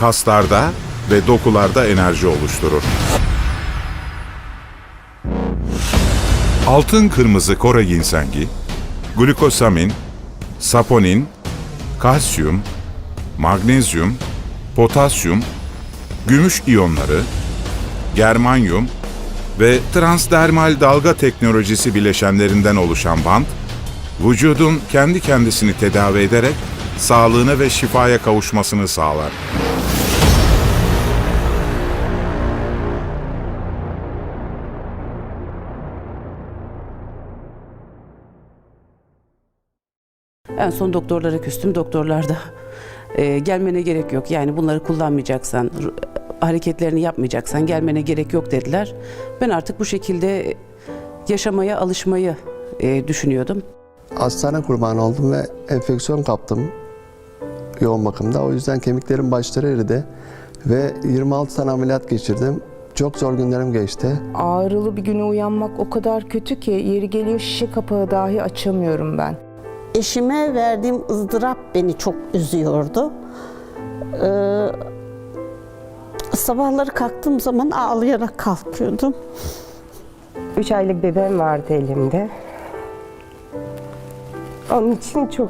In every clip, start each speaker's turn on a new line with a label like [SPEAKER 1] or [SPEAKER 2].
[SPEAKER 1] kaslarda ve dokularda enerji oluşturur. Altın kırmızı Kore ginsengi, glukosamin, saponin, kalsiyum, magnezyum, potasyum, gümüş iyonları, germanyum ve transdermal dalga teknolojisi bileşenlerinden oluşan bant, vücudun kendi kendisini tedavi ederek sağlığına ve şifaya kavuşmasını sağlar.
[SPEAKER 2] En son doktorlara küstüm. Doktorlar da e, gelmene gerek yok. Yani bunları kullanmayacaksan, hareketlerini yapmayacaksan gelmene gerek yok dediler. Ben artık bu şekilde yaşamaya alışmayı e, düşünüyordum.
[SPEAKER 3] Hastane kurbanı oldum ve enfeksiyon kaptım yoğun bakımda. O yüzden kemiklerim başları eridi ve 26 tane ameliyat geçirdim. Çok zor günlerim geçti.
[SPEAKER 4] Ağrılı bir güne uyanmak o kadar kötü ki yeri geliyor şişe kapağı dahi açamıyorum ben.
[SPEAKER 5] Eşime verdiğim ızdırap beni çok üzüyordu. Ee, sabahları kalktığım zaman ağlayarak kalkıyordum.
[SPEAKER 6] Üç aylık bebeğim vardı elimde. Onun için çok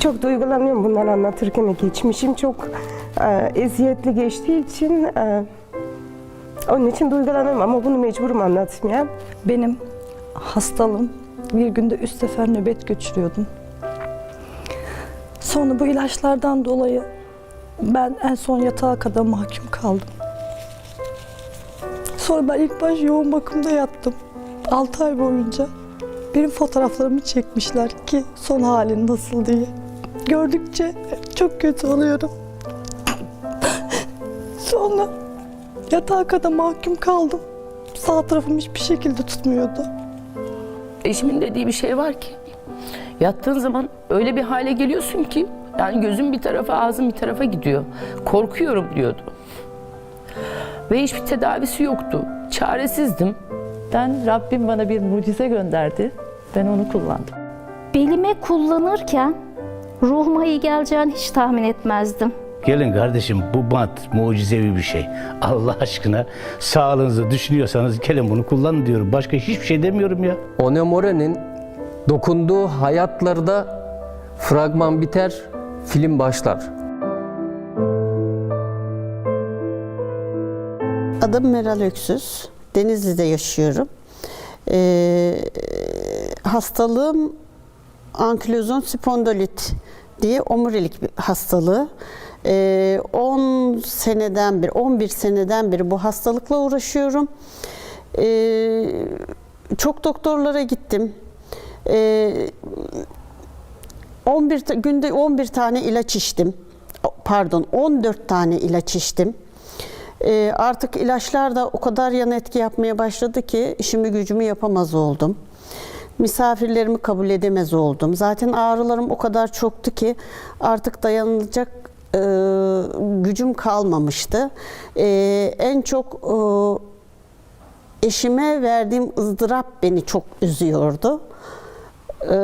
[SPEAKER 6] çok duygulanıyorum bunları anlatırken. Geçmişim çok e, eziyetli geçtiği için e, onun için duygulanıyorum ama bunu mecburum anlatmaya.
[SPEAKER 7] Benim hastalığım bir günde üç sefer nöbet geçiriyordum. Sonra bu ilaçlardan dolayı ben en son yatağa kadar mahkum kaldım. Sonra ben ilk baş yoğun bakımda yattım. 6 ay boyunca. Benim fotoğraflarımı çekmişler ki son halin nasıl diye. Gördükçe çok kötü oluyorum. Sonra yatağa kadar mahkum kaldım. Sağ tarafım hiçbir şekilde tutmuyordu.
[SPEAKER 8] Eşimin dediği bir şey var ki yattığın zaman öyle bir hale geliyorsun ki yani gözüm bir tarafa ağzım bir tarafa gidiyor. Korkuyorum diyordu. Ve hiçbir tedavisi yoktu. Çaresizdim.
[SPEAKER 9] Ben Rabbim bana bir mucize gönderdi. Ben onu kullandım.
[SPEAKER 10] Belime kullanırken ruhuma iyi geleceğini hiç tahmin etmezdim.
[SPEAKER 11] Gelin kardeşim bu bant mucizevi bir şey. Allah aşkına sağlığınızı düşünüyorsanız gelin bunu kullanın diyorum. Başka hiçbir şey demiyorum ya.
[SPEAKER 12] Onemore'nin dokunduğu hayatlarda fragman biter, film başlar.
[SPEAKER 5] Adım Meral Öksüz. Denizli'de yaşıyorum. Ee, hastalığım ankilozon spondilit diye omurilik bir hastalığı. Ee, 10 seneden beri, 11 seneden beri bu hastalıkla uğraşıyorum. Ee, çok doktorlara gittim. Ee, 11 ta- günde 11 tane ilaç içtim. Pardon, 14 tane ilaç içtim. Ee, artık ilaçlar da o kadar yan etki yapmaya başladı ki işimi gücümü yapamaz oldum. Misafirlerimi kabul edemez oldum. Zaten ağrılarım o kadar çoktu ki artık dayanılacak e, gücüm kalmamıştı. E, en çok e, eşime verdiğim ızdırap beni çok üzüyordu. E,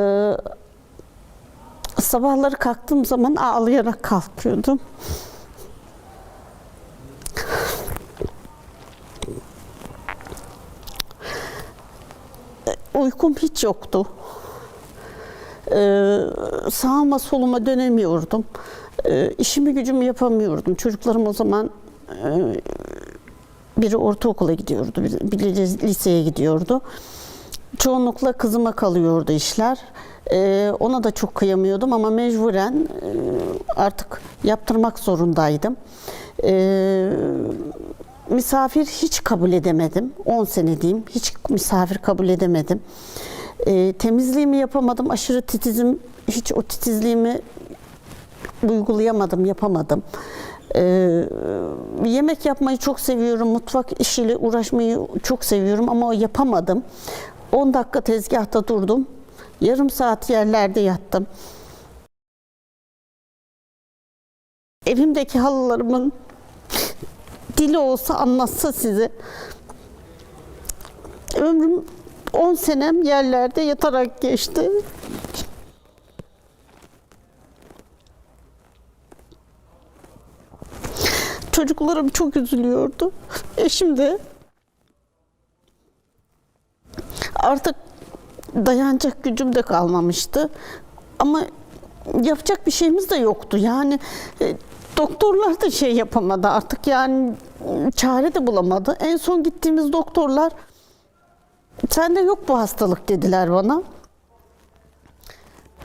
[SPEAKER 5] sabahları kalktığım zaman ağlayarak kalkıyordum. uykum hiç yoktu. Ee, sağıma soluma dönemiyordum. Ee, işimi gücümü yapamıyordum. Çocuklarım o zaman e, biri ortaokula gidiyordu, biri liseye gidiyordu. Çoğunlukla kızıma kalıyordu işler. Ee, ona da çok kıyamıyordum ama mecburen e, artık yaptırmak zorundaydım. Ee, misafir hiç kabul edemedim. 10 sene diyeyim. Hiç misafir kabul edemedim. Ee, temizliğimi yapamadım. Aşırı titizim. Hiç o titizliğimi uygulayamadım, yapamadım. Ee, yemek yapmayı çok seviyorum. Mutfak işiyle uğraşmayı çok seviyorum ama yapamadım. 10 dakika tezgahta durdum. Yarım saat yerlerde yattım. Evimdeki halılarımın dili olsa anlatsa size. Ömrüm 10 senem yerlerde yatarak geçti. Çocuklarım çok üzülüyordu. Eşim de artık dayanacak gücüm de kalmamıştı. Ama yapacak bir şeyimiz de yoktu. Yani e, doktorlar da şey yapamadı artık yani çare de bulamadı. En son gittiğimiz doktorlar sende yok bu hastalık dediler bana.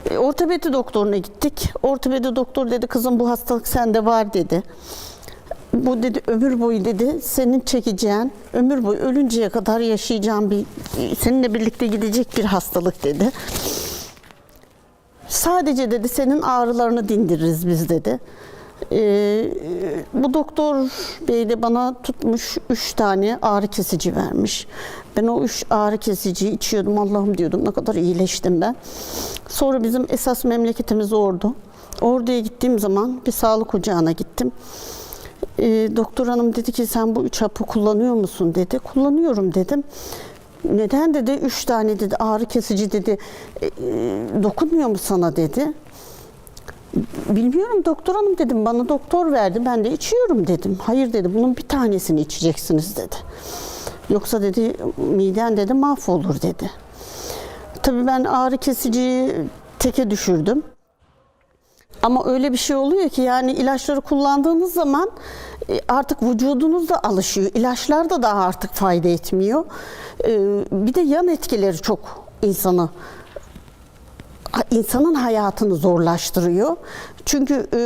[SPEAKER 5] E, Ortopedi doktoruna gittik. Ortopedi doktor dedi kızım bu hastalık sende var dedi. Bu dedi ömür boyu dedi senin çekeceğin, ömür boyu ölünceye kadar yaşayacağın bir, seninle birlikte gidecek bir hastalık dedi. Sadece dedi senin ağrılarını dindiririz biz dedi. Ee, bu doktor bey de bana tutmuş üç tane ağrı kesici vermiş. Ben o üç ağrı kesiciyi içiyordum. Allah'ım diyordum ne kadar iyileştim ben. Sonra bizim esas memleketimiz Ordu. Ordu'ya gittiğim zaman bir sağlık ocağına gittim. Ee, doktor hanım dedi ki sen bu üç hapı kullanıyor musun dedi. Kullanıyorum dedim. Neden dedi? Üç tane dedi ağrı kesici dedi. "E, e, dokunmuyor mu sana dedi. Bilmiyorum doktor hanım dedim. Bana doktor verdi. Ben de içiyorum dedim. Hayır dedi. Bunun bir tanesini içeceksiniz dedi. Yoksa dedi miden dedi mahvolur dedi. Tabii ben ağrı kesiciyi teke düşürdüm. Ama öyle bir şey oluyor ki yani ilaçları kullandığınız zaman e, artık vücudunuz da alışıyor. İlaçlar da daha artık fayda etmiyor. E, Bir de yan etkileri çok insanı insanın hayatını zorlaştırıyor. Çünkü e,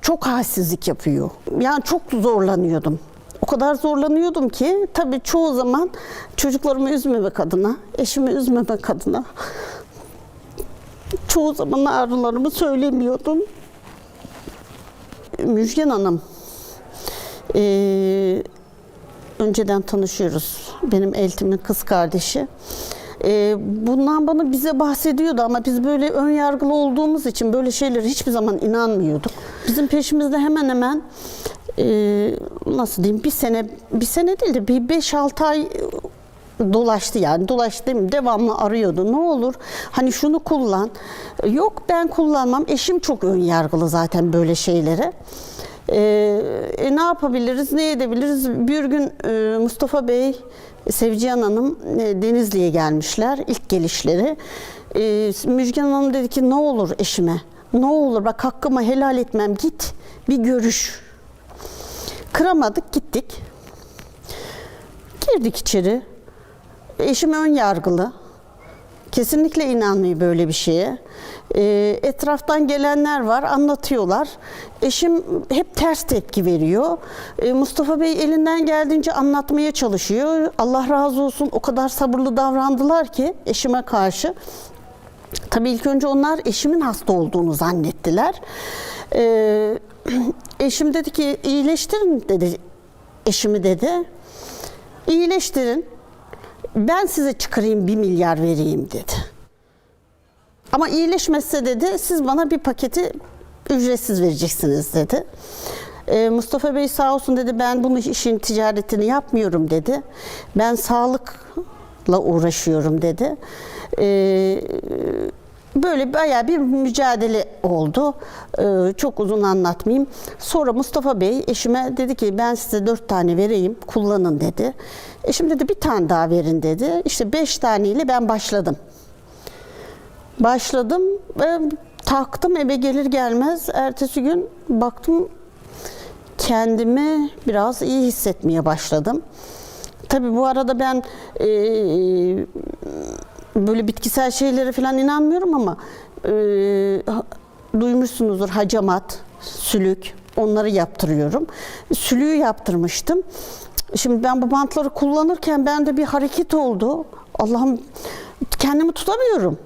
[SPEAKER 5] çok halsizlik yapıyor. Yani çok zorlanıyordum. O kadar zorlanıyordum ki tabii çoğu zaman çocuklarımı üzmemek adına, eşimi üzmemek adına çoğu zaman ağrılarımı söylemiyordum. Müjgan Hanım, eee, önceden tanışıyoruz. Benim eltimin kız kardeşi. Eee, bundan bana bize bahsediyordu ama biz böyle ön yargılı olduğumuz için böyle şeylere hiçbir zaman inanmıyorduk. Bizim peşimizde hemen hemen eee, nasıl diyeyim bir sene bir sene değil de bir 5-6 ay dolaştı yani. Dolaştı demeyeyim devamlı arıyordu. Ne olur hani şunu kullan. Yok ben kullanmam. Eşim çok ön yargılı zaten böyle şeylere. Ee, e, ne yapabiliriz ne edebiliriz? Bir gün e, Mustafa Bey Sevcihan Hanım e, Denizli'ye gelmişler ilk gelişleri. E, Müjgan Hanım dedi ki ne olur eşime? Ne olur? Bak hakkımı helal etmem. Git bir görüş kıramadık gittik girdik içeri Eşim ön yargılı. Kesinlikle inanmıyor böyle bir şeye. Ee, etraftan gelenler var, anlatıyorlar. Eşim hep ters tepki veriyor. Ee, Mustafa Bey elinden geldiğince anlatmaya çalışıyor. Allah razı olsun o kadar sabırlı davrandılar ki eşime karşı. Tabii ilk önce onlar eşimin hasta olduğunu zannettiler. Ee, eşim dedi ki iyileştirin dedi. Eşimi dedi. İyileştirin ben size çıkarayım bir milyar vereyim dedi. Ama iyileşmezse dedi siz bana bir paketi ücretsiz vereceksiniz dedi. Ee, Mustafa Bey sağ olsun dedi ben bunu işin ticaretini yapmıyorum dedi. Ben sağlıkla uğraşıyorum dedi. Ee, böyle bayağı bir mücadele oldu. Ee, çok uzun anlatmayayım. Sonra Mustafa Bey eşime dedi ki ben size dört tane vereyim kullanın dedi. Eşim dedi bir tane daha verin dedi. İşte beş taneyle ben başladım. Başladım ve taktım eve gelir gelmez ertesi gün baktım kendimi biraz iyi hissetmeye başladım. Tabii bu arada ben e, böyle bitkisel şeylere falan inanmıyorum ama e, duymuşsunuzdur hacamat, sülük onları yaptırıyorum. Sülüğü yaptırmıştım. Şimdi ben bu bantları kullanırken bende bir hareket oldu. Allah'ım kendimi tutamıyorum.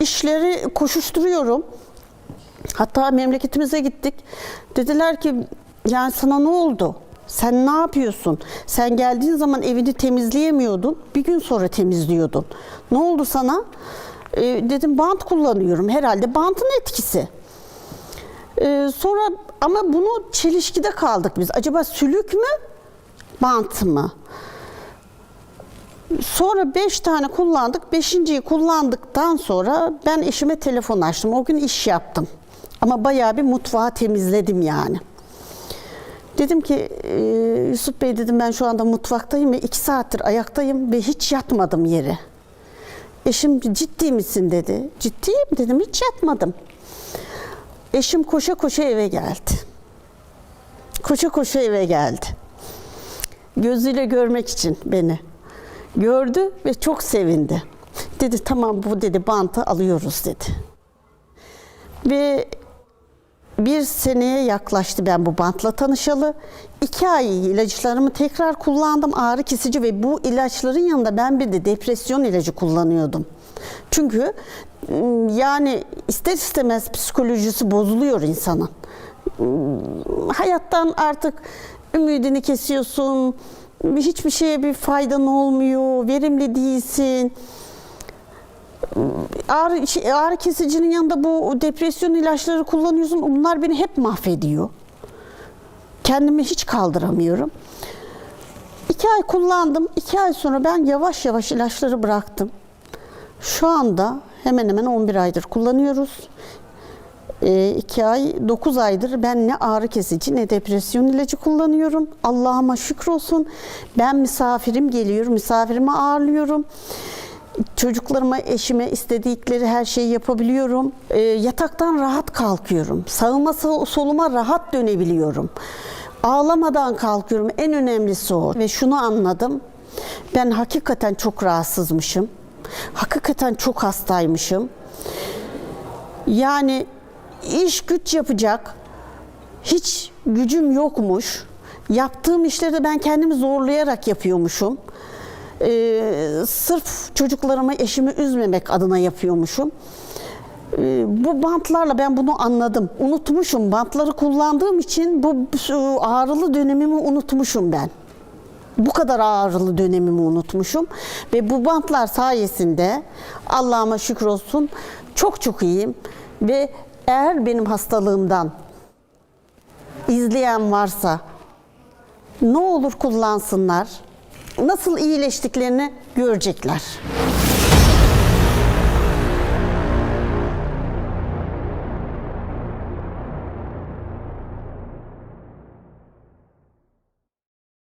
[SPEAKER 5] İşleri koşuşturuyorum. Hatta memleketimize gittik. Dediler ki yani sana ne oldu? Sen ne yapıyorsun? Sen geldiğin zaman evini temizleyemiyordun. Bir gün sonra temizliyordun. Ne oldu sana? Ee, dedim bant kullanıyorum. Herhalde bantın etkisi. Ee, sonra ama bunu çelişkide kaldık biz. Acaba sülük mü? Bant mı? Sonra beş tane kullandık. Beşinciyi kullandıktan sonra ben eşime telefon açtım. O gün iş yaptım. Ama bayağı bir mutfağı temizledim yani. Dedim ki "Ee, Yusuf Bey dedim ben şu anda mutfaktayım ve iki saattir ayaktayım ve hiç yatmadım yere. Eşim ciddi misin dedi. Ciddiyim dedim hiç yatmadım. Eşim koşa koşa eve geldi. Koşa koşa eve geldi. Gözüyle görmek için beni. Gördü ve çok sevindi. Dedi tamam bu dedi bantı alıyoruz dedi. Ve bir seneye yaklaştı ben bu bantla tanışalı. İki ay ilaçlarımı tekrar kullandım ağrı kesici ve bu ilaçların yanında ben bir de depresyon ilacı kullanıyordum. Çünkü ım, yani ister istemez psikolojisi bozuluyor insanın. Hayattan artık ümidini kesiyorsun. Hiçbir şeye bir faydan olmuyor. Verimli değilsin ağrı, ağrı kesicinin yanında bu depresyon ilaçları kullanıyorsun. Bunlar beni hep mahvediyor. Kendimi hiç kaldıramıyorum. İki ay kullandım. İki ay sonra ben yavaş yavaş ilaçları bıraktım. Şu anda hemen hemen 11 aydır kullanıyoruz. E, iki ay, 9 aydır ben ne ağrı kesici ne depresyon ilacı kullanıyorum. Allah'ıma şükür olsun. Ben misafirim geliyor, misafirimi ağırlıyorum. Çocuklarıma, eşime istedikleri her şeyi yapabiliyorum. E, yataktan rahat kalkıyorum. Sağıma sol- soluma rahat dönebiliyorum. Ağlamadan kalkıyorum. En önemlisi o. Ve şunu anladım. Ben hakikaten çok rahatsızmışım. Hakikaten çok hastaymışım. Yani iş güç yapacak hiç gücüm yokmuş. Yaptığım işleri ben kendimi zorlayarak yapıyormuşum. Ee, sırf çocuklarımı, eşimi üzmemek adına yapıyormuşum. Ee, bu bantlarla ben bunu anladım. Unutmuşum. Bantları kullandığım için bu ağrılı dönemimi unutmuşum ben. Bu kadar ağrılı dönemimi unutmuşum ve bu bantlar sayesinde Allah'ıma şükür olsun çok çok iyiyim ve eğer benim hastalığımdan izleyen varsa ne olur kullansınlar. Nasıl iyileştiklerini görecekler.